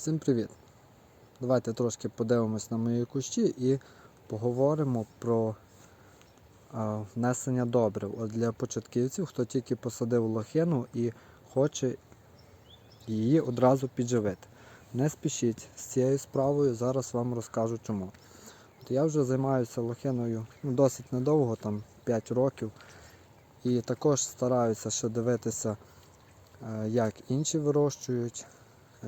Всім привіт! Давайте трошки подивимось на мої кущі і поговоримо про а, внесення добрив. От для початківців, хто тільки посадив лохину і хоче її одразу підживити. Не спішіть з цією справою, зараз вам розкажу чому. От я вже займаюся лохиною ну, досить недовго, там 5 років. І також стараюся ще дивитися, е, як інші вирощують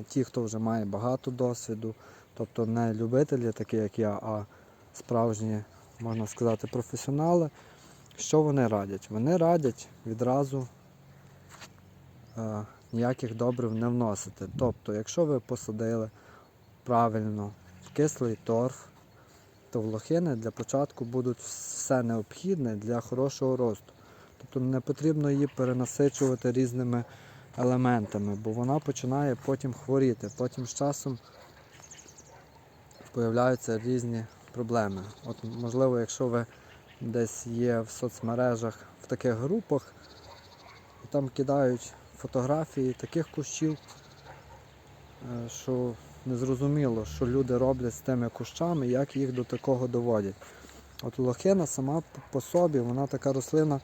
ті, хто вже має багато досвіду, тобто не любителі, такі як я, а справжні, можна сказати, професіонали. Що вони радять? Вони радять відразу е, ніяких добрив не вносити. Тобто, якщо ви посадили правильно в кислий торф, то в лохини для початку будуть все необхідне для хорошого росту. Тобто не потрібно її перенасичувати різними елементами, бо вона починає потім хворіти. Потім з часом появляються різні проблеми. От, можливо, якщо ви десь є в соцмережах в таких групах, і там кидають фотографії таких кущів, е, що незрозуміло, що люди роблять з тими кущами, як їх до такого доводять. От лохина сама по собі, вона така рослина,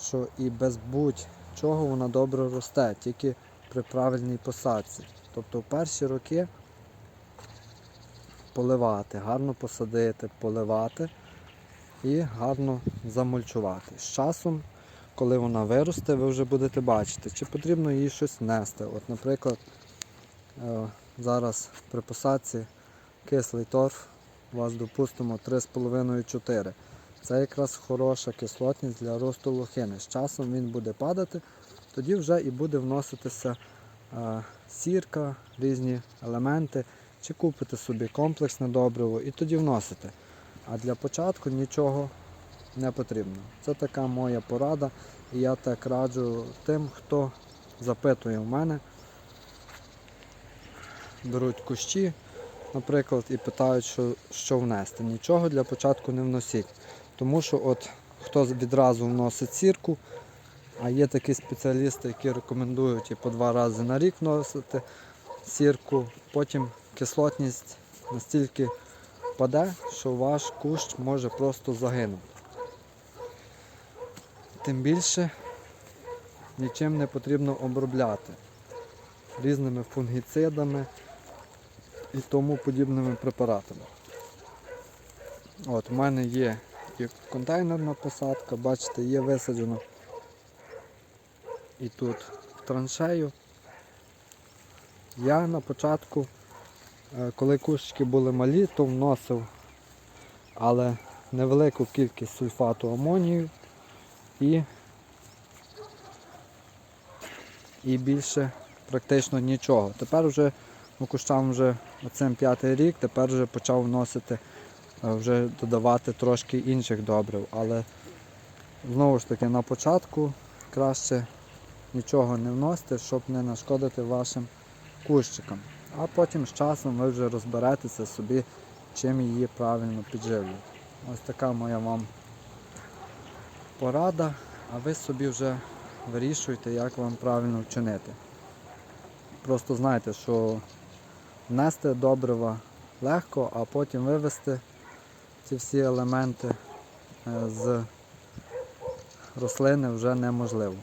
що і без будь-чого вона добре росте, тільки при правильній посадці. Тобто в перші роки поливати, гарно посадити, поливати і гарно замульчувати. З часом, коли вона виросте, ви вже будете бачити, чи потрібно їй щось нести. От, наприклад, е, зараз при посадці кислий торф у вас, допустимо, 3,5-4. Це якраз хороша кислотність для росту лохини. З часом він буде падати, тоді вже і буде вноситися е, сірка, різні елементи, чи купите собі комплексне добриво і тоді вносите. А для початку нічого не потрібно. Це така моя порада, і я так раджу тим, хто запитує в мене, беруть кущі, наприклад, і питають, що, що внести. Нічого для початку не вносіть. Тому що от хто відразу вносить сірку, а є такі спеціалісти, які рекомендують і по два рази на рік вносити сірку, потім кислотність настільки впаде, що ваш кущ може просто загинути. Тим більше нічим не потрібно обробляти різними фунгіцидами і тому подібними препаратами. От, у мене є і контейнерна посадка, бачите, є висаджено і тут в траншею. Я на початку, е, коли кущики були малі, то вносив, але невелику кількість сульфату амонію і, і більше практично нічого. Тепер вже ну, кущам вже оцим п'ятий рік, тепер вже почав вносити, вже додавати трошки інших добрив. Але знову ж таки на початку краще нічого не вносити, щоб не нашкодити вашим кущикам. А потім з часом ви вже розберетеся собі, чим її правильно підживлювати. Ось така моя вам порада, а ви собі вже вирішуєте, як вам правильно вчинити. Просто знайте, що внести добрива легко, а потім вивести ці всі елементи е, з рослини вже неможливо.